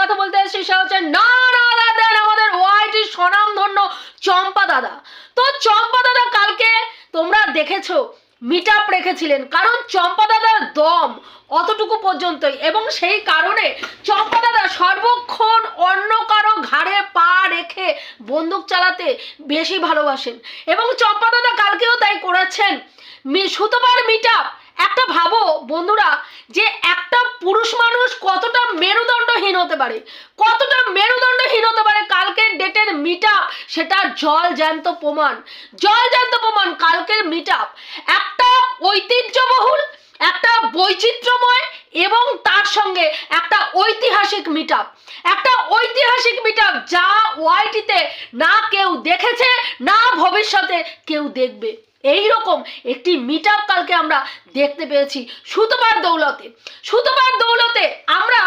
কথা বলতে এসেছি, সে হচ্ছে না না আমাদের ওয়াইটি স্বনামধন্য চম্পা দাদা। তো চম্পা দাদা কালকে তোমরা দেখেছ মিট আপ রেখেছিলেন, কারণ চম্পা দাদার দম অতটুকু পর্যন্তই, এবং সেই কারণে চম্পা দাদা সর্বক্ষণ অন্য কারও ঘাড়ে পা রেখে বন্দুক চালাতে বেশি ভালোবাসেন। এবং চম্পা দাদা কালকেও তাই করেছেন। সুতোবার মিট আপ একটা ভাবো বন্ধুরা, যে একটা পুরুষ মানুষ কতটা মেরুদণ্ডহীন হতে পারে? কতটা মেরুদণ্ডহীন হতে পারে? কালকের ডেটের মিট সেটা জল জ্যান্ত প্রমাণ। জল জ্যান্ত প্রমাণ, কালকের মিট একটা ঐতিহ্যবহুল, একটা বৈচিত্র্যময় এবং তার সঙ্গে একটা ঐতিহাসিক মিট একটা ঐতিহাসিক মিট যা ওয়াইটিতে না কেউ দেখেছে, না ভবিষ্যতে কেউ দেখবে। এই রকম একটি মিট কালকে আমরা দেখতে পেয়েছি সুতোবার দৌলতে। সুতোবার দৌলতে আমরা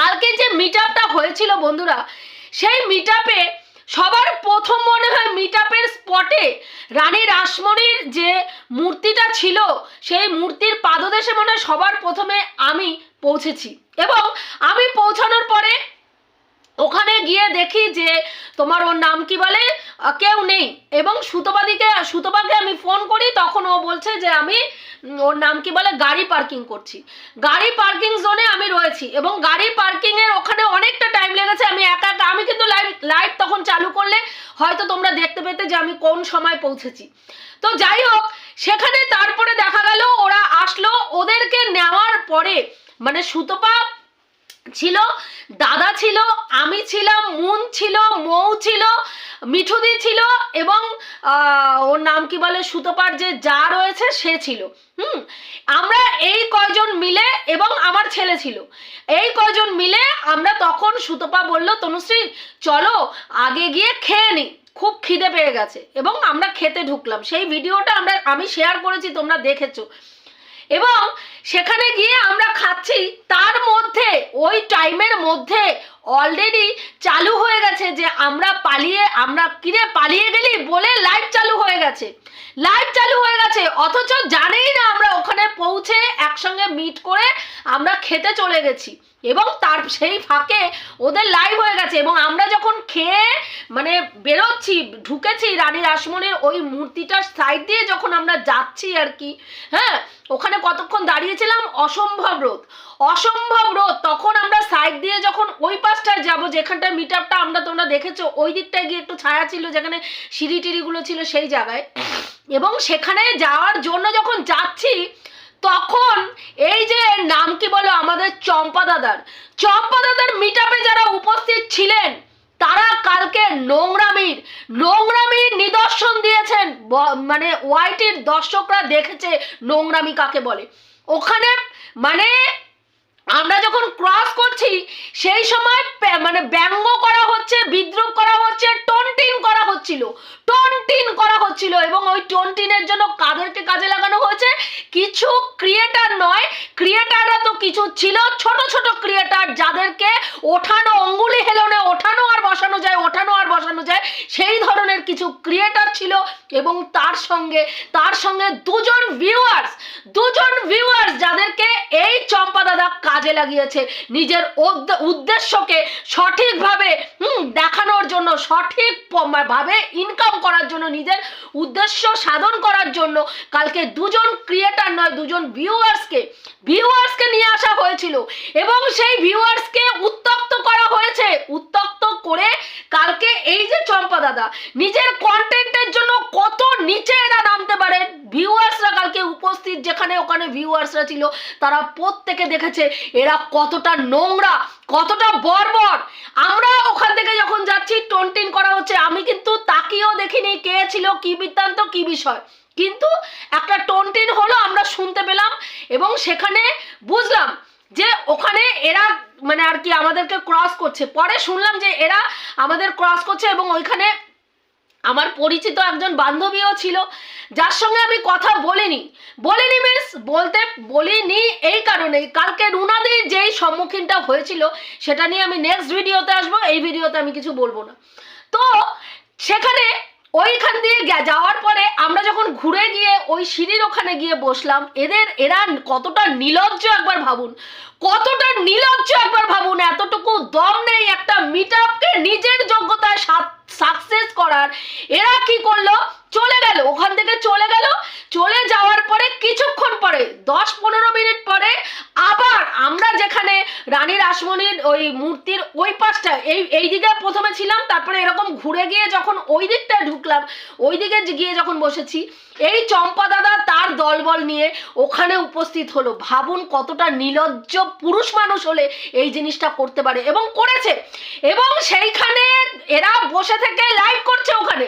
কালকে যে মিট হয়েছিল বন্ধুরা, সেই মিট সবার প্রথম মনে হয় মিট স্পটে রানী রাসমণির যে মূর্তিটা ছিল, সেই মূর্তির পাদদেশে মনে হয় সবার প্রথমে আমি পৌঁছেছি। এবং আমি পৌঁছানোর পরে ওখানে গিয়ে দেখি যে তোমার ওর নাম কি বলে? কেউ নেই। এবং সুতোবাদিকে সুতোবাকে আমি ফোন করি, তখন ও বলছে যে আমি ওর নাম কি বলে? গাড়ি পার্কিং করছি। গাড়ি পার্কিং জোনে আমি রয়েছি এবং গাড়ি পার্কিং এর ওখানে অনেকটা টাইম লেগেছে। আমি একা একা, আমি কিন্তু লাইভ লাইভ তখন চালু করলে হয়তো তোমরা দেখতে পেতে যে আমি কোন সময় পৌঁছেছি। তো যাই হোক, সেখানে তারপরে দেখা গেল, ওরা আসলো। ওদেরকে নেওয়ার পরে মানে সুতপা ছিল, দাদা ছিল, আমি ছিলাম, মুন ছিল, মৌ ছিল, মিঠুদি ছিল এবং ওর নাম কি বলে সুতোপার যে যা রয়েছে সে ছিল। হুম? আমরা এই কয়জন মিলে এবং আমার ছেলে ছিল। এই কয়জন মিলে আমরা তখন সুতপা বলল, তনুশ্রী, চলো আগে গিয়ে খেয়ে নি। খুব খিদে পেয়ে গেছে এবং আমরা খেতে ঢুকলাম। সেই ভিডিওটা আমরা, আমি শেয়ার করেছি, তোমরা দেখেছ। এবং সেখানে গিয়ে আমরা খাচ্ছি, তার মধ্যে, ওই টাইমের মধ্যে অলরেডি চালু হয়ে গেছে যে আমরা পালিয়ে, আমরা কিনে পালিয়ে গেলি বলে লাইভ চালু হয়ে গেছে। লাইভ চালু হয়ে গেছে, অথচ জানেই না আমরা ওখানে পৌঁছে একসঙ্গে মিট করে আমরা খেতে চলে গেছি। এবং তার সেই ফাঁকে ওদের লাইভ হয়ে গেছে এবং আমরা যখন খেয়ে মানে বেরোচ্ছি, ঢুকেছি রানী রাসমণির ওই মূর্তিটার সাইড দিয়ে যখন আমরা যাচ্ছি আর কি হ্যাঁ ওখানে কতক্ষণ দাঁড়িয়েছিলাম? অসম্ভব রোদ। অসম্ভব রোদ। তখন আমরা সাইড দিয়ে যখন ওই পাশটায় যাব, যেখানটায় মিট আপটা আমরা তোমরা দেখেছ, ওই দিকটায় গিয়ে একটু ছায়া ছিল, যেখানে সিঁড়ি টিড়িগুলো ছিল সেই জায়গায়। এবং সেখানে যাওয়ার জন্য যখন যাচ্ছি তখন এই যে নাম কি বলো আমাদের চম্পা দাদার চম্পা দাদার মিট যারা উপস্থিত ছিলেন, তারা কালকে নোংরামির নোংরামির নিদর্শন দিয়েছেন মানে ওয়াইটির দর্শকরা দেখেছে নোংরামি কাকে বলে। ওখানে মানে আমরা যখন ক্রস করছি, সেই সময় মানে ব্যঙ্গ করা হচ্ছে, বিদ্রুপ করা হচ্ছে, টনটিন করা হচ্ছিল। টনটিন করা হচ্ছিল এবং ওই টনটিনের জন্য কাদেরকে কাজে লাগানো হয়েছে? কিছু ক্রিয়েটার নয় ক্রিয়েটাররা তো কিছু ছিল, ছোট ছোট ক্রিয়েটার যাদেরকে ওঠানো, অঙ্গুলি হেলনে ওঠানো আর বসানো যায় আর বসানো যায়। সেই ধরনের কিছু ক্রিয়েটার ছিল এবং তার সঙ্গে তার সঙ্গে দুজন ভিউয়ার্স দুজন ভিউয়ার্স যাদেরকে এই চম্পা দাদা কাজে লাগিয়েছে। নিজের উদ্দেশ্যকে সঠিকভাবে দেখানোর জন্য, সঠিক ভাবে ইনকাম করার জন্য, নিজের উদ্দেশ্য সাধন করার জন্য কালকে দুজন ক্রিয়েটার নয়, দুজন ভিউয়ার্সকে ভিউয়ার্সকে নিয়ে আসা হয়েছিল। এবং সেই ভিউয়ার্সকে উত্তক্ত করা হয়েছে। উত্তক্ত করে কালকে এই যে চম্পা দাদা, নিজের কন্টেন্টের জন্য কত নিচে এরা নামতে পারে? ভিউয়ার্সরা কালকে উপস্থিত যেখানে ওখানে ভিউয়ার্সরা ছিল, তারা প্রত্যেকে দেখেছে এরা কতটা নোংরা, কতটা বর্বর। আমরা ওখান থেকে যখন যাচ্ছি টন্টিন করা হচ্ছে, আমি কিন্তু তাকিয়েও দেখিনি কে ছিল, কি বৃত্তান্ত, কি বিষয়। কিন্তু একটা টন্টিন হলো, আমরা শুনতে পেলাম এবং সেখানে বুঝলাম যে ওখানে এরা মানে আর কি আমাদেরকে ক্রস করছে। পরে শুনলাম যে এরা আমাদের ক্রস করছে এবং ওইখানে আমার পরিচিত একজন বান্ধবীও ছিল, যার সঙ্গে আমি কথা বলিনি। বলিনি মিস বলতে বলিনি এই কারণে। কালকে রুনাদের যেই সম্মুখীনটা হয়েছিল, সেটা নিয়ে আমি নেক্সট ভিডিওতে আসব, এই ভিডিওতে আমি কিছু বলব না। তো সেখানে ওইখান দিয়ে যাওয়ার পরে আমরা যখন ঘুরে গিয়ে ওই সিঁড়ির ওখানে গিয়ে বসলাম, এদের, এরা কতটা নিলজ্জ একবার ভাবুন। কতটা নিলজ্জ একবার ভাবুন, এতটুকু দম নেই একটা মিট আপকে নিজের যোগ্যতায় সাকসেস করার। এরা কি করল? চলে গেল, ওখান থেকে চলে গেল চলে যাওয়ার পরে কিছুক্ষণ পরে, দশ পনেরো মিনিট পরে আবার আমরা যেখানে রানী রাসমণির ওই মূর্তির ওই পাশটা, এই এই দিকে প্রথমে ছিলাম, তারপরে এরকম ঘুরে গিয়ে যখন ওই দিকটায় ঢুকলাম, ওই দিকে গিয়ে যখন বসেছি, এই চম্পা দাদা তার দলবল নিয়ে ওখানে উপস্থিত হলো। ভাবুন কতটা নিলজ্জ পুরুষ মানুষ হলে এই জিনিসটা করতে পারে। এবং করেছে। এবং সেইখানে এরা বসে থেকে লাইভ করছে ওখানে।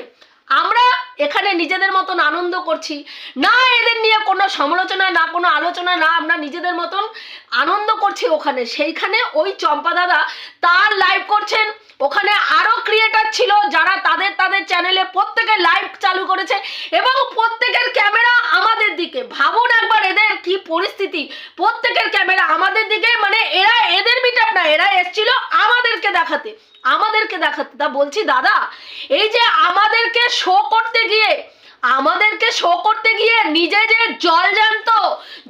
আমরা এখানে নিজেদের মতন আনন্দ করছি। না এদের নিয়ে কোনো সমালোচনা না কোনো আলোচনা না আমরা নিজেদের মতন আনন্দ করছি ওখানে। সেইখানে ওই চম্পা দাদা তার লাইভ করছেন। ওখানে আরও ক্রিয়েটার ছিল যারা তাদের তাদের চ্যানেলে প্রত্যেকে লাইভ চালু করেছে এবং প্রত্যেকের ক্যামেরা আমাদের দিকে। ভাবুন একবার এদের কি পরিস্থিতি। প্রত্যেকের ক্যামেরা আমাদের দিকে মানে এরা এদের মিট না, এরা এসছিল আমাদেরকে দেখাতে। আমাদেরকে দেখাতে। তা বলছি, দাদা, এই যে আমাদেরকে শো করতে গিয়ে আমাদেরকে শো করতে গিয়ে নিজে যে জল জ্যান্ত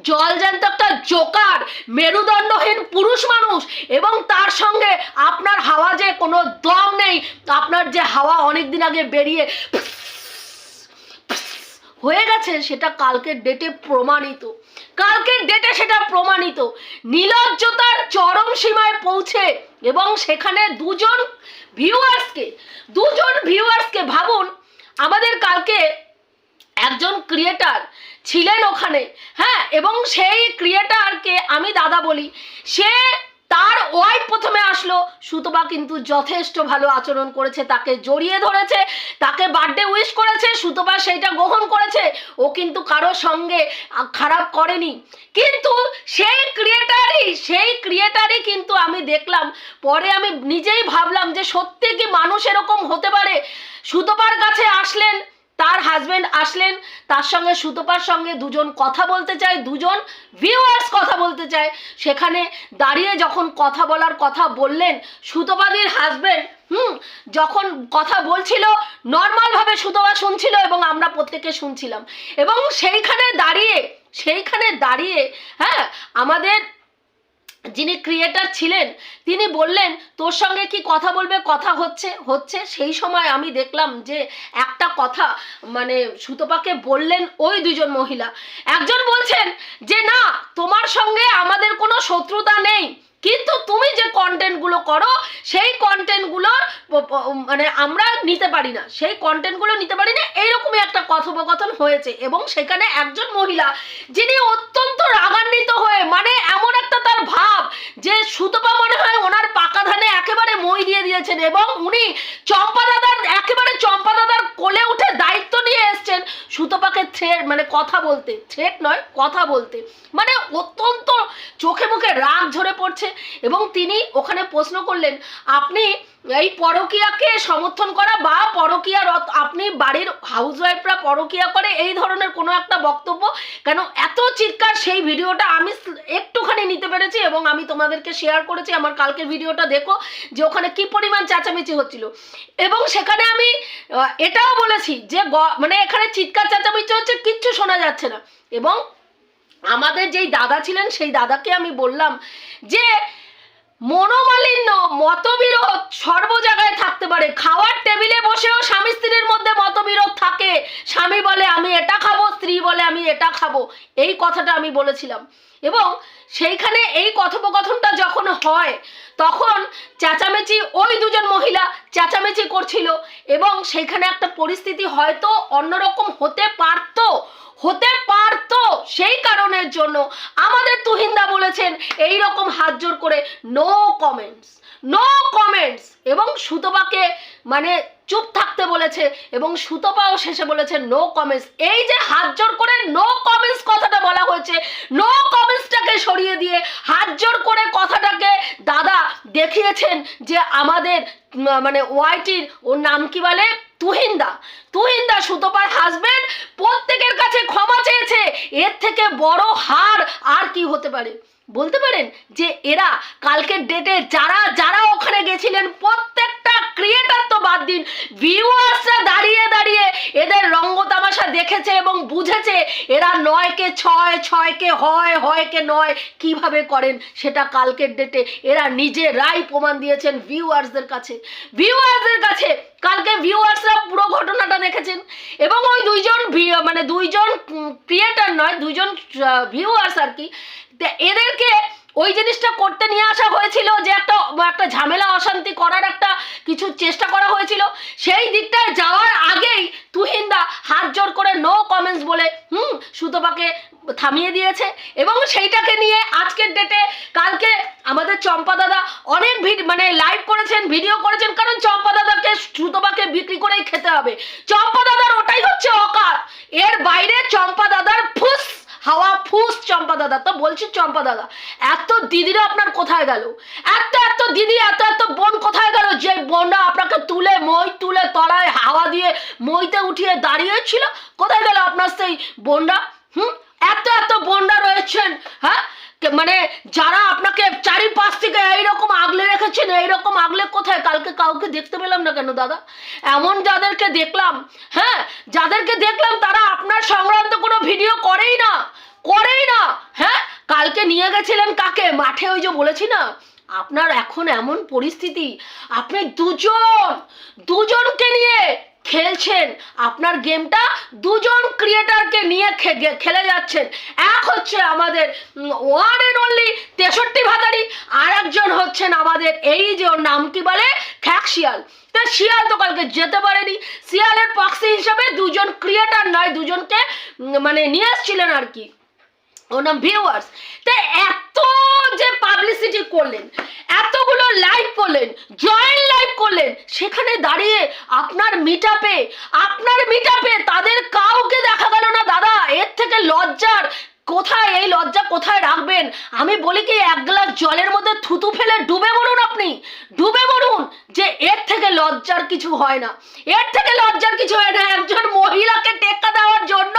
জল জ্যান্ত একটা জোকার মেরুদণ্ডহীন পুরুষ মানুষ, এবং তার সঙ্গে আপনার হাওয়া যে কোনো দম নেই, আপনার যে হাওয়া অনেক দিন আগে বেরিয়ে হয়ে গেছে, সেটা কালকের ডেটে প্রমাণিত। কালকের ডেটে সেটা প্রমাণিত। নিলজ্জতার চরম সীমায় পৌঁছে, এবং সেখানে দুজন ভিউয়ার্সকে দুজন ভিউয়ার্সকে ভাবুন, আমাদের কালকে একজন ক্রিয়েটার ছিলেন ওখানে হ্যাঁ? এবং সেই ক্রিয়েটারকে আমি দাদা বলি। সে তার ওয়াইফ প্রথমে আসলো। সুতপা কিন্তু যথেষ্ট ভালো আচরণ করেছে, তাকে জড়িয়ে ধরেছে, তাকে বার্থডে উইশ করেছে, সুতপা সেইটা গ্রহণ করেছে। ও কিন্তু কারোর সঙ্গে খারাপ করেনি। কিন্তু সেই ক্রিয়েটারই সেই ক্রিয়েটারই কিন্তু আমি দেখলাম, পরে আমি নিজেই ভাবলাম যে সত্যি কি মানুষ এরকম হতে পারে? সুতপার কাছে আসলেন তার হাজবেন্ড আসলেন, তার সঙ্গে সুতপার সঙ্গে দুজন কথা বলতে চায়, দুজন ভিউয়ার্স কথা বলতে চায়। সেখানে দাঁড়িয়ে যখন কথা বলার কথা বললেন, সুতপাদির হাজবেন্ড হুম, যখন কথা বলছিল নর্মালভাবে সুতপা শুনছিল এবং আমরা প্রত্যেকে শুনছিলাম। এবং সেইখানে দাঁড়িয়ে সেইখানে দাঁড়িয়ে হ্যাঁ আমাদের যিনি ক্রিয়েটার ছিলেন, তিনি বললেন, তোর সঙ্গে কি কথা বলবে? কথা হচ্ছে হচ্ছে। সেই সময় আমি দেখলাম যে একটা কথা মানে সুতপাকে বললেন ওই দুজন মহিলা। একজন বলছেন যে, না, তোমার সঙ্গে আমাদের কোনো শত্রুতা নেই। কিন্তু তুমি যে কন্টেন্টগুলো করো, সেই কন্টেন্টগুলো মানে আমরা নিতে পারি না। সেই কন্টেন্টগুলো নিতে পারি না, এইরকমই একটা কথোপকথন হয়েছে। এবং সেখানে একজন মহিলা, যিনি অত্যন্ত রাগান্বিত হয়ে মানে এমন একটা তার ভাব, যে সুতপা মনে হয় ওনার পাকা ধানে একেবারে মই দিয়ে দিয়েছেন এবং উনি চম্পা দাদার একেবারে চম্পা দাদার কোলে উঠে দায়িত্ব নিয়ে এসছেন সুতপাকে থ্রেট মানে কথা বলতে। থ্রেট নয়, কথা বলতে। মানে অত্যন্ত চোখে মুখে রাগ ঝরে পড়ছে এবং তিনি ওখানে প্রশ্ন করলেন, আপনি এই পরকিয়াকে সমর্থন করা বা পরকিয়া আপনি বাড়ির হাউসওয়াইফরা পরকিয়া করে এই ধরনের কোনো একটা বক্তব্য? কেন এত চিৎকার, সেই ভিডিওটা আমি একটুখানি নিতে পেরেছি এবং আমি তোমাদেরকে শেয়ার করেছি। আমার কালকের ভিডিওটা দেখো যে ওখানে কি পরিমাণ চেঁচামেচি হচ্ছিল। এবং সেখানে আমি এটাও বলেছি যে মানে এখানে চিৎকার, চেঁচামেচি হচ্ছে, কিচ্ছু শোনা যাচ্ছে না। এবং আমাদের যেই দাদা ছিলেন, সেই দাদাকে আমি বললাম যে, মনোমালিন্য, মতবিরোধ সর্ব জায়গায় থাকতে পারে। খাওয়ার টেবিলে বসেও স্বামী স্ত্রীর মধ্যে মতবিরোধ থাকে। স্বামী বলে, আমি এটা খাব, স্ত্রী বলে, আমি এটা খাব। এই কথাটা আমি বলেছিলাম। এবং সেইখানে এই কথোপকথনটা যখন হয়, তখন চেঁচামেচি, ওই দুজন মহিলা চেঁচামেচি করছিল। এবং সেইখানে একটা পরিস্থিতি হয়তো অন্যরকম হতে পারতো। হতে পারতো সেই কারণের জন্য আমাদের তুহিন্দা বলেছেন এই রকম হাত জোর করে নো কমেন্টস নো কমেন্টস এবং সুতপাকে মানে চুপ থাকতে বলেছে এবং সুতপাও শেষে বলেছে নো কমেন্টস এই যে হাত জোর করে নো কমেন্টস কথাটা বলা হয়েছে নো কমেন্টসটাকে সরিয়ে দিয়ে হাত জোর করে কথাটাকে দাদা দেখিয়েছেন যে আমাদের মানে ওয়াইটির, ওর নাম কি বলে? তুহিন্দা তুহিন্দা সুতপার হাজবেন্ড প্রত্যেকের কাছে ক্ষমা চেয়েছে। এর থেকে বড় হার আর কি হতে পারে? বলতে পারেন যে এরা কালকের ডেটে যারা যারা ওখানে গেছিলেন, প্রত্যেকটা ক্রিয়েটার তো বাদ দিন। ভিউয়ার্সরা দাঁড়িয়ে দাঁড়িয়ে এদের রঙ্গ তামাশা দেখেছে এবং বুঝেছে এরা নয়কে ছয়, ছয়কে হয়, হয়কে নয়, কীভাবে করেন সেটা কালকের ডেটে এরা নিজেরাই প্রমাণ দিয়েছেন ভিউয়ার্সদের কাছে। ভিউয়ার্সদের কাছে, কালকে ভিউয়ার্সরা পুরো ঘটনাটা দেখেছেন এবং ওই দুইজন মানে দুইজন ক্রিয়েটার নয়, দুইজন ভিউয়ার্স আর কি এদেরকে ওই জিনিসটা করতে নিয়ে আসা হয়েছিল যে একটা একটা ঝামেলা, অশান্তি করার একটা কিছু চেষ্টা করা হয়েছিল। সেই দিকটায় যাওয়ার আগেই তুহিন্দা হাত জোর করে নো কমেন্টস বলে, হুম, সুতপাকে থামিয়ে দিয়েছে। এবং সেইটাকে নিয়ে আজকের ডেটে কালকে আমাদের চম্পা দাদা অনেক ভিড মানে লাইভ করেছেন ভিডিও করেছেন, কারণ চম্পা দাদাকে সুতপাকে বিক্রি করেই খেতে হবে। চম্পা দাদার ওটাই হচ্ছে অকার এর বাইরে চম্পা দাদার ফুস হাওয়া ফুস চম্পা দাদা, তো বলছি চম্পা দাদা, এত দিদিরা আপনার কোথায় গেল? এত এত দিদি, এত এত বোন কোথায় গেল যে বোনরা আপনাকে তুলে, মই তুলে, তলায় হাওয়া দিয়ে মইতে উঠিয়ে দাঁড়িয়েছিল? কোথায় গেল আপনার সেই বোনরা? হুম? এত এত বোনরা রয়েছেন হ্যাঁ? মানে যারা আপনাকে চারিপাশ থেকে এইরকম আগলে রেখেছেন, এইরকম আগলে কোথায়? কালকে কাউকে দেখতে পেলাম না কেন দাদা? এমন যাদেরকে দেখলাম হ্যাঁ? যাদেরকে দেখলাম তারা আপনার সংক্রান্ত কোনো ভিডিও করেই না করেই না হ্যাঁ? কালকে নিয়ে গেছিলেন কাকে? মাঠে ওই যে বলেছি না, আপনার এখন এমন পরিস্থিতি, আপনি দুজন, দুজনকে নিয়ে খেলছেন। আপনার গেমটা দুজন ক্রিয়েটারকে নিয়ে খেলে যাচ্ছেন। এক হচ্ছে আমাদের ওয়ান অ্যান্ড অনলি তেষট্টি ভাতারি আর একজন হচ্ছেন আমাদের এই যে ওর নাম কি বলে খ্যাকশিয়াল তা শিয়াল তো কালকে যেতে পারেনি। শিয়ালের পক্সি হিসাবে দুজন ক্রিয়েটার নয়, দুজনকে মানে নিয়ে এসছিলেন আর কি। ওর ভিউয়ার্স তা এত যে পাবলিসিটি করলেন, এতগুলো লাইভ করলেন জয়েন্ট লাইভ করলেন, সেখানে দাঁড়িয়ে আপনার মিটাপে আপনার মিটাপে তাদের কাউকে দেখা গেল না, দাদা, এর থেকে লজ্জার কোথায় এই লজ্জা? কোথায় রাখবেন? আমি বলি কি, এক গ্লাস জলের মধ্যে থুতু ফেলে ডুবে মরুন আপনি। ডুবে মরুন যে এর থেকে লজ্জার কিছু হয় না। এর থেকে লজ্জার কিছু হয় না। একজন মহিলাকে টেক্কা দেওয়ার জন্য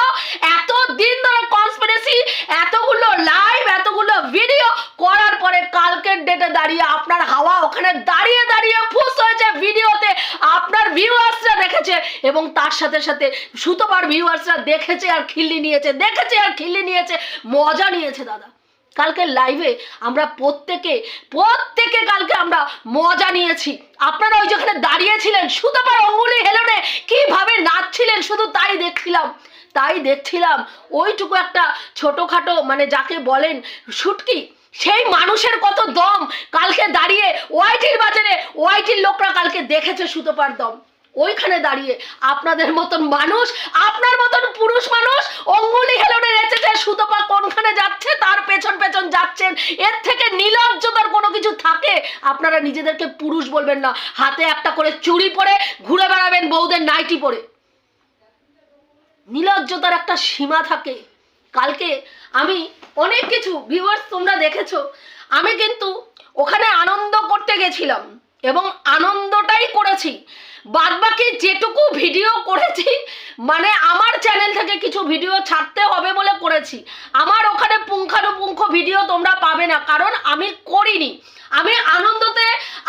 এত দিন ধরে কনস্পিরেসি এতগুলো লাইভ এতগুলো ভিডিও করার পরে কালকের ডেটে দাঁড়িয়ে আপনার হাওয়া ওখানে দাঁড়িয়ে দাঁড়িয়ে ফুস হয়েছে ভিডিওতে আপনার ভিউয়ার্সরা দেখেছে এবং তার সাথে সাথে সুতোবার ভিউয়ার্সরা দেখেছে আর খিল্লি নিয়েছে, দেখেছে আর খিল্লি নিয়েছে, মজা নিয়েছে দাদা। কালকে লাইভে আমরা প্রত্যেকে প্রত্যেকে কালকে আমরা মজা নিয়েছি। আপনারা ওই যেখানে দাঁড়িয়েছিলেন সুতোবার অঙ্গুলি হেলনে কীভাবে নাচছিলেন শুধু তাই দেখছিলাম তাই দেখছিলাম। ওইটুকু একটা ছোটোখাটো মানে যাকে বলেন শুটকি, সেই মানুষের কত দম কালকে দাঁড়িয়ে ওয়াইটির বাজারে, ওয়াইটির লোকরা কালকে দেখেছে সুতোপার দম। ওইখানে দাঁড়িয়ে আপনাদের মতন মানুষ, আপনার মতন পুরুষ মানুষ অঙ্গুলি হেলনে রেচেছে সুতোপা কোনখানে যাচ্ছে, তার পেছন পেছন যাচ্ছেন। এর থেকে নিলজ্জতার কোনো কিছু থাকে? আপনারা নিজেদেরকে পুরুষ বলবেন না। হাতে একটা করে চুড়ি পরে ঘুরে বেড়াবেন বউদের নাইটি পরে। নিলজ্জতার একটা সীমা থাকে। কালকে আমি অনেক কিছু ভিউয়ার্স তোমরা দেখেছ। আমি কিন্তু ওখানে আনন্দ করতে গেছিলাম এবং আনন্দটাই করেছি। বাদবাকি যেটুকু ভিডিও করেছি মানে আমার চ্যানেল থেকে কিছু ভিডিও ছাড়তে হবে বলে করেছি। আমার ওখানে পুঙ্খানুপুঙ্খ ভিডিও তোমরা পাবে না, কারণ আমি করিনি। আমি আনন্দতে,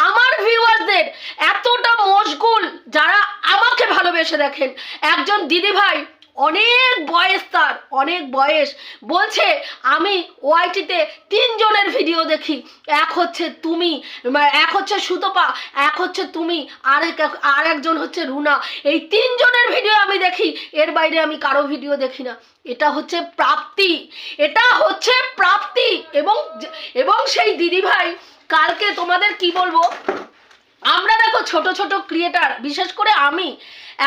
আমার ভিউয়ারদের এতটা মশগুল যারা আমাকে ভালোবেসে দেখেন। একজন দিদিভাই অনেক বয়স তার, অনেক বয়স। বলছে, আমি ওয়াইটিতে তিনজনের ভিডিও দেখি। এক হচ্ছে তুমি এক হচ্ছে সুতপা, এক হচ্ছে তুমি আর এক আর একজন হচ্ছে রুনা। এই তিনজনের ভিডিও আমি দেখি, এর বাইরে আমি কারও ভিডিও দেখি না। এটা হচ্ছে প্রাপ্তি। এটা হচ্ছে প্রাপ্তি। এবং এবং সেই দিদিভাই, কালকে তোমাদের কি বলব? আমরা দেখো ছোট ছোট ক্রিয়েটার বিশেষ করে আমি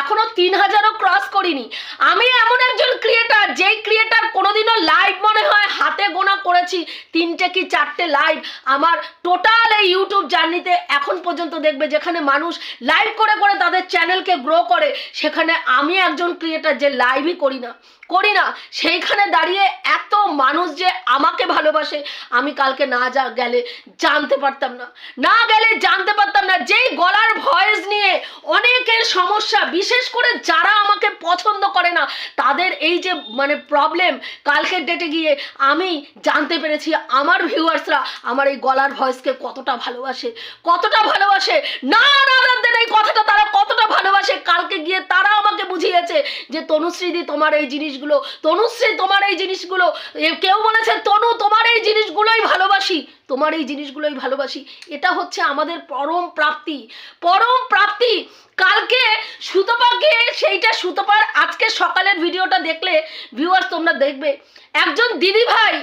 এখনও তিন হাজারও ক্রস করিনি। আমি এমন একজন ক্রিয়েটার যেই ক্রিয়েটার কোনোদিনও লাইভ মনে হয় হাতে গোনা করেছি। তিনটে কি চারটে লাইভ আমার টোটাল এই ইউটিউব জার্নিতে এখন পর্যন্ত দেখবে যেখানে মানুষ লাইভ করে করে তাদের চ্যানেলকে গ্রো করে, সেখানে আমি একজন ক্রিয়েটার যে লাইভই করি না। করি না, সেইখানে দাঁড়িয়ে এত মানুষ যে আমাকে ভালোবাসে, আমি কালকে না যা গেলে জানতে পারতাম না। না গেলে জানতে পারতাম না, যেই গলার ভয়েস নিয়ে অনেকের সমস্যা বিশেষ করে যারা আমাকে পছন্দ করে না, তাদের এই যে মানে প্রবলেম কালকের ডেটে গিয়ে আমি জানতে পেরেছি আমার ভিউয়ার্সরা আমার এই গলার ভয়েসকে কতটা ভালোবাসে কতটা ভালোবাসে। না দাদাদের এই কথাটা তারা কতটা ভালোবাসে, কালকে গিয়ে তারা আমাকে বুঝিয়েছে যে তনুশ্রীদি তোমার এই জিনিসগুলো, তনুশ্রী তোমার এই জিনিসগুলো কেউ বলেছে, তনু, তোমার এই জিনিসগুলোই ভালোবাসি। তোমার এই জিনিসগুলোই ভালোবাসি। এটা হচ্ছে আমাদের পরম প্রাপ্তি। পরম প্রাপ্তি। কালকে সুতপাকে, সেইটা সুতপার আজকে সকালের ভিডিওটা দেখলে ভিউয়ার্স তোমরা দেখবে। একজন দিদি ভাই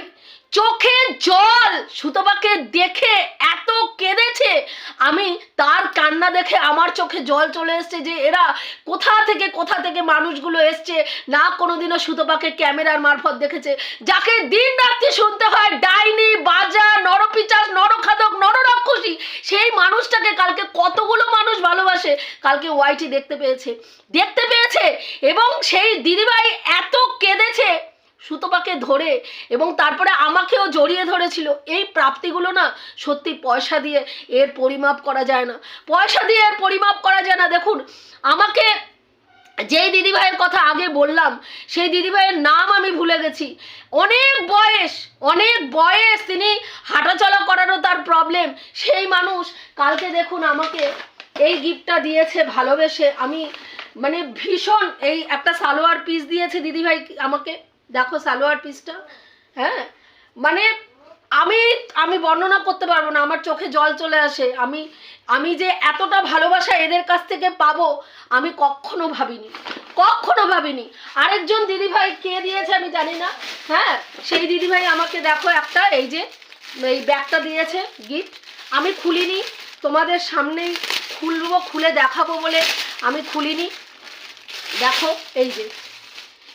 চোখে জল সুতপাকে দেখে এত কেঁদেছে। আমি তার কান্না দেখে আমার চোখে জল চলে এসছে যে এরা কোথা থেকে কোথা থেকে মানুষগুলো এসছে, না কোনোদিনও সুতপাকে ক্যামেরার মারফত দেখেছে। যাকে দিন রাত্রি শুনতে হয়, ডাইনি, বাজা, নরপিচাস, নরখাদক, নররাক্ষসী, সেই মানুষটাকে কালকে কতগুলো মানুষ ভালোবাসে, কালকে ওয়াইটি দেখতে পেয়েছে। দেখতে পেয়েছে এবং সেই দিদিভাই এত কেঁদেছে সুতপাকে ধরে এবং তারপরে আমাকেও জড়িয়ে ধরেছিল। এই প্রাপ্তিগুলো না সত্যি পয়সা দিয়ে এর পরিমাপ করা যায় না। পয়সা দিয়ে এর পরিমাপ করা যায় না। দেখুন, আমাকে যেই দিদিভাইয়ের কথা আগে বললাম, সেই দিদিভাইয়ের নাম আমি ভুলে গেছি। অনেক বয়স অনেক বয়স তিনি হাঁটাচলা করারও তার প্রবলেম সেই মানুষ, কালকে দেখুন আমাকে এই গিফটটা দিয়েছে ভালোবেসে। আমি মানে ভীষণ এই একটা সালোয়ার পিস দিয়েছে দিদিভাই আমাকে। দেখো সালোয়ার পিসটা হ্যাঁ? মানে আমি আমি বর্ণনা করতে পারব না, আমার চোখে জল চলে আসে। আমি আমি যে এতটা ভালোবাসা এদের কাছ থেকে পাবো, আমি কখনো ভাবিনি কখনো ভাবিনি। আরেকজন দিদিভাই কে দিয়েছে আমি জানি না হ্যাঁ? সেই দিদিভাই আমাকে দেখো একটা, এই যে, এই ব্যাগটা দিয়েছে গিফট আমি খুলিনি, তোমাদের সামনেই খুলবো, খুলে দেখাবো বলে আমি খুলিনি। দেখো, এই যে,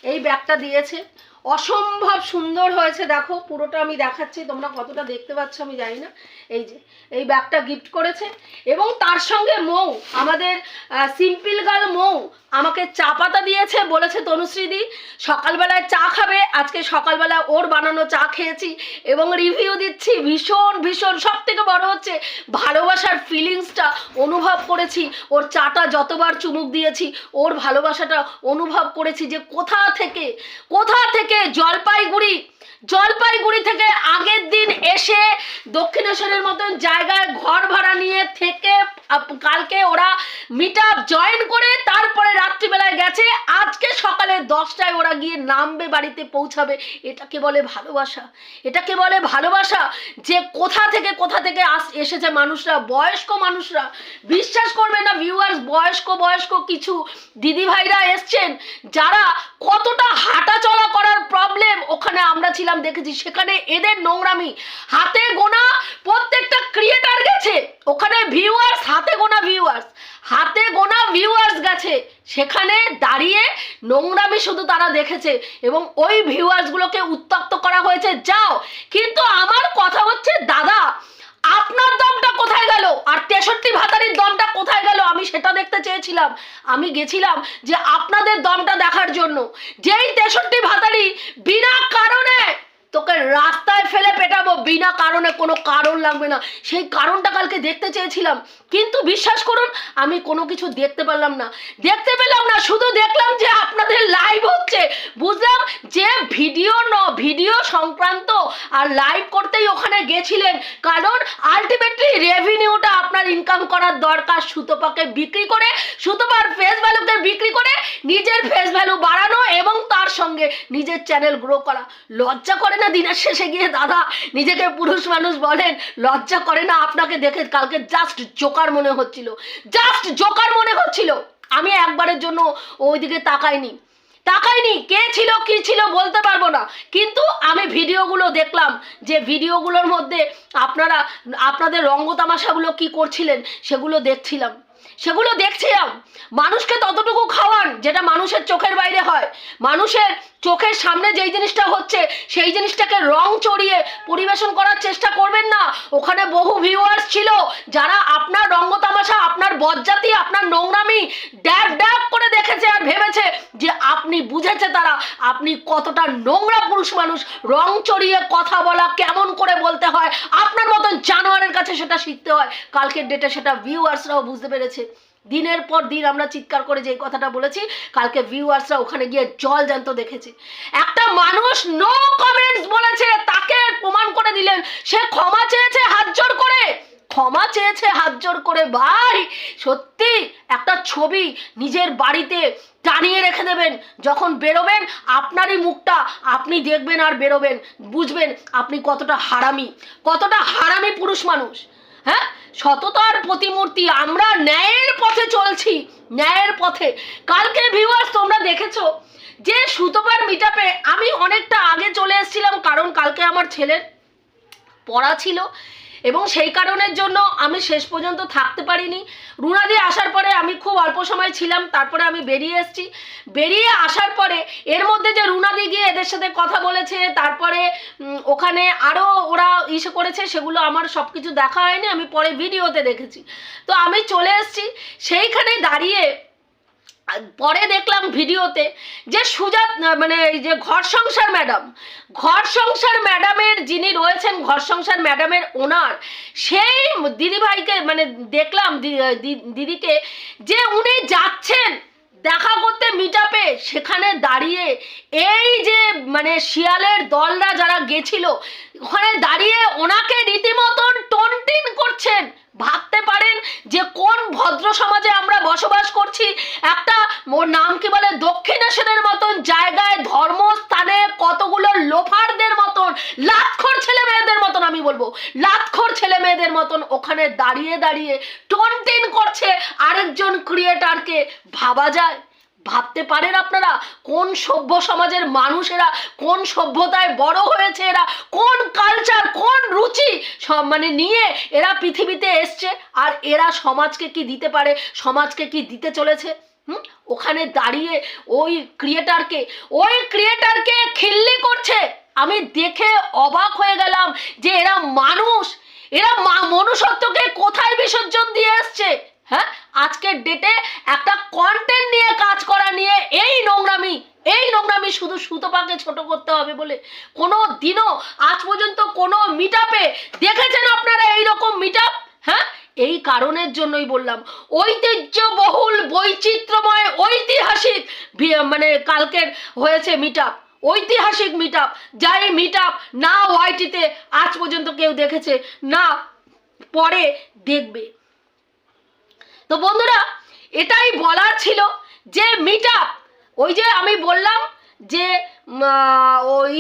এই ব্যাগটা দিয়েছে। অসম্ভব সুন্দর হয়েছে দেখো পুরোটা আমি দেখাচ্ছি তোমরা কতটা দেখতে পাচ্ছ আমি জানি না। এই যে, এই ব্যাগটা গিফট করেছে। এবং তার সঙ্গে মৌ, আমাদের সিম্পল গার্ল মৌ, আমাকে চা পাতা দিয়েছে, বলেছে তনুশ্রীদি, সকালবেলায় চা খাবে, আজকে সকালবেলা ওর বানানো চা খেয়েছি, এবং রিভিউ দিচ্ছি, ভীষণ ভীষণ সব থেকে বড় হচ্ছে, ভালোবাসার ফিলিংসটা অনুভব করেছি, ওর চাটা যতবার চুমুক দিয়েছি, ওর ভালোবাসাটা অনুভব করেছি যে কোথা থেকে কোথা থেকে জলপাইগুড়ি জলপাইগুড়ি থেকে আগের দিন এসে দক্ষিণেশ্বরের মতন জায়গায় ঘর ভাড়া নিয়ে থেকে কালকে ওরা মিট আপ জয়েন করে তারপরে রাত্রিবেলায় গেছে। আজকে সকালে দশটায় ওরা গিয়ে নামবে, বাড়িতে পৌঁছাবে। এটাকে বলে ভালোবাসা? এটাকে বলে ভালোবাসা? যে কোথা থেকে কোথা থেকে আস, এসেছে মানুষরা, বয়স্ক মানুষরা। বিশ্বাস করবে না ভিউয়ার্স বয়স্ক বয়স্ক কিছু দিদিভাইরা এসছেন, যারা কতটা হাঁটা চলা করার প্রবলেম ওখানে আমরা ছিলাম, দেখেছি। সেখানে এদের নোংরামি, হাতে গোনা প্রত্যেকটা ক্রিয়েটার গেছে। ওখানে ভিউয়ার্স হাতে গোনা ভিউয়ার্স হাতে গোনা ভিউয়ার্স গেছে। সেখানে দাঁড়িয়ে নোংরামি শুধু তারা দেখেছে এবং ওই ভিউয়ার্সগুলোকে উত্তক্ত করা হয়েছে। যাও, কিন্তু আমার কথা হচ্ছে, দাদা, আপনার দমটা কোথায় গেল? আর তেষট্টি ভাতারির দমটা কোথায় গেল? আমি সেটা দেখতে চেয়েছিলাম। আমি গেছিলাম যে আপনাদের দমটা দেখার জন্য। যেই তেষট্টি ভাতারি বিনা কারণে তোকে রাস্তায় ফেলে পেটাবো, বিনা কারণে, কোনো কারণ লাগবে না। সেই কারণটা কালকে দেখতে চেয়েছিলাম। কিন্তু বিশ্বাস করুন, আমি কোনো কিছু দেখতে পারলাম না। দেখতে পেলাম না, শুধু দেখলাম যে আপনাদের লাইভ হচ্ছে। বুঝলাম যে ভিডিও ন, ভিডিও সংক্রান্ত আর লাইভ করতেই ওখানে গেছিলেন। কারণ আলটিমেটলি রেভিনিউটা আপনার ইনকাম করার দরকার। সুতোপাকে বিক্রি করে, সুতোপার ফেস ভ্যালুকে বিক্রি করে, নিজের ফেস ভ্যালু বাড়ানো এবং তার সঙ্গে নিজের চ্যানেল গ্রো করা। লজ্জা করে না দিনের শেষে গিয়ে দাদা নিজেকে পুরুষ মানুষ বলেন, লজ্জা করে না আপনাকে দেখে কালকে জাস্ট জোকার মনে হচ্ছিল। জাস্ট জোকার মনে হচ্ছিল। আমি একবারের জন্য ওইদিকে তাকাইনি। তাকাইনি, কে ছিল, কি ছিল বলতে পারব না। কিন্তু আমি ভিডিওগুলো দেখলাম যে ভিডিওগুলোর মধ্যে আপনারা, আপনাদের রঙ্গ তামাশাগুলো কী করছিলেন সেগুলো দেখছিলাম। সেগুলো দেখছিলাম। মানুষকে ততটুকু খাওয়ান, যেটা মানুষের চোখের বাইরে হয়। মানুষের চোখের সামনে যেই জিনিসটা হচ্ছে, সেই জিনিসটাকে রং চড়িয়ে পরিবেশন করার চেষ্টা করবেন না। ওখানে বহু ভিউয়ার্স ছিল, যারা আপনার রঙ্গ তামাশা আপনার বজ্জাতি আপনার নোংরামি ড্যাব ড্যাব করে দেখেছে আর ভেবেছে যে আপনি বুঝেছে তারা আপনি কতটা নোংরা পুরুষ মানুষ। রং চড়িয়ে কথা বলা কেমন করে বলতে হয়? আপনার মতন জানোয়ারের কাছে সেটা শিখতে হয়। কালকের ডেটে সেটা ভিউয়ার্সরাও বুঝতে পেরেছে। দিনের পর দিন আমরা চিৎকার করে যে কথাটা বলেছি, কালকে ভিউয়ার্সরা ওখানে গিয়ে জল জ্যান্ত দেখেছে। একটা মানুষ নো কমেন্টস বলেছে, তাকে প্রমাণ করে দিলেন। সে ক্ষমা চেয়েছে হাত জোর করে। ক্ষমা চেয়েছে হাত জোর করে, ভাই, সত্যি একটা ছবি নিজের বাড়িতে টানিয়ে রেখে দেবেন। যখন বেরোবেন, আপনারই মুখটা আপনি দেখবেন আর বেরোবেন, বুঝবেন আপনি কতটা হারামি কতটা হারামি পুরুষ মানুষ। হ্যাঁ? সততার প্রতিমূর্তি, আমরা ন্যায়ের পথে চলছি, ন্যায়ের পথে। কালকে ভিউয়ার্স তোমরা দেখেছ যে সুতোপার মিটাপে আমি অনেকটা আগে চলে এসেছিলাম, কারণ কালকে আমার ছেলের পড়া ছিল। এবং সেই কারণের জন্য আমি শেষ পর্যন্ত থাকতে পারিনি। রুনাদি আসার পরে আমি খুব অল্প সময় ছিলাম, তারপরে আমি বেরিয়ে এসেছি। বেরিয়ে আসার পরে এর মধ্যে যে রুনাদি গিয়ে এদের সাথে কথা বলেছে, তারপরে ওখানে আরও ওরা ইসে করেছে, সেগুলো আমার সব কিছু দেখা হয়নি, আমি পরে ভিডিওতে দেখেছি। তো আমি চলে এসেছি, সেইখানে দাঁড়িয়ে পরে দেখলাম ভিডিওতে যে সুজাত মানে এই যে ঘর সংসার ম্যাডাম ঘর সংসার ম্যাডামের যিনি রয়েছেন ঘর সংসার ম্যাডামের ওনার, সেই দিদিভাইকে মানে দেখলাম দিদিকে যে উনি যাচ্ছেন দেখা করতে মিটাপে সেখানে দাঁড়িয়ে, এই যে মানে শিয়ালের দলরা যারা গেছিল, ওখানে দাঁড়িয়ে ওনাকে রীতিমতন টনটিন করছেন। ভাবতে পারেন যে কোন ভদ্র সমাজে আমরা বসবাস করছি? একটা ওর নাম কি বলে? দক্ষিণেশ্বরের মতন জায়গায়, ধর্মস্থানে কতগুলো লোফারদের মতন, লাতখর ছেলে মেয়েদের মতন আমি বলব, লাতখর ছেলে মেয়েদের মতন ওখানে দাঁড়িয়ে দাঁড়িয়ে টনটিন করছে আরেকজন ক্রিয়েটারকে ভাবা যায়? ভাবতে পারেন আপনারা? কোন সভ্য সমাজের মানুষেরা কোন সভ্যতায় বড় হয়েছে এরা? কোন কালচার কোন রুচি মানে নিয়ে এরা পৃথিবীতে এসছে? আর এরা সমাজকে কি দিতে পারে? সমাজকে কি দিতে চলেছে? হুম? ওখানে দাঁড়িয়ে ওই ক্রিয়েটারকে ওই ক্রিয়েটারকে খিল্লি করছে। আমি দেখে অবাক হয়ে গেলাম যে এরা মানুষ। এরা মনুষ্যত্বকে কোথায় বিসর্জন দিয়ে এসছে? হ্যাঁ? আজকের ডেটে একটা কন্টেন্ট নিয়ে কাজ করা নিয়ে এই নোংরামি এই নোংরামি শুধু সুতোপাকে ছোট করতে হবে বলে কোনো দিনও আজ পর্যন্ত কোনো মিটাপে দেখেছেন আপনারা এইরকম মিটাপ হ্যাঁ? এই কারণের জন্যই বললাম। ঐতিহ্যবহুল, বৈচিত্র্যময়, ঐতিহাসিক মানে কালকের হয়েছে মিটাপ ঐতিহাসিক মিটাপ যাই মিটাপ না ওয়াইটিতে আজ পর্যন্ত কেউ দেখেছে, না পরে দেখবে। তো বন্ধুরা, এটাই বলার ছিল যে মিট ওই যে আমি বললাম যে ওই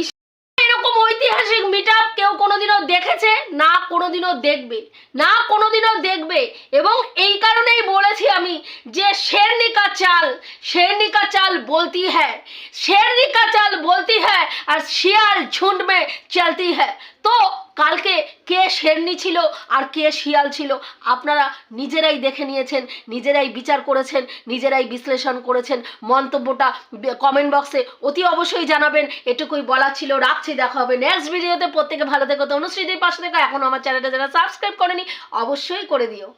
এরকম ঐতিহাসিক মিট কেউ কোনোদিনও দেখেছে, না কোনোদিনও দেখবে, না কোনোদিনও দেখবে। এবং এই কারণেই বলেছি আমি যে শেরনি কা চাল শেরনি কা চাল বলতি হ্যাঁ শেরনি কা চাল বলতি হ্যাঁ আর শিয়াল ঝুন্ড মে চলতি হ্যাঁ তো কালকে কে শেরনি ছিল আর কে শিয়াল ছিল আপনারা নিজেরাই দেখে নিয়েছেন, নিজেরাই বিচার করেছেন, নিজেরাই বিশ্লেষণ করেছেন। মন্তব্যটা কমেন্ট বক্সে অতি অবশ্যই জানাবেন। এটুকুই বলা ছিল। রাখছি, দেখা হবে নেক্সট ভিডিওতে প্রত্যেকে ভালো থেকো অনুশ্রীদের পাশে থেকো। এখন আমার চ্যানেলটা যারা সাবস্ক্রাইব করেনি, অবশ্যই করে দিও।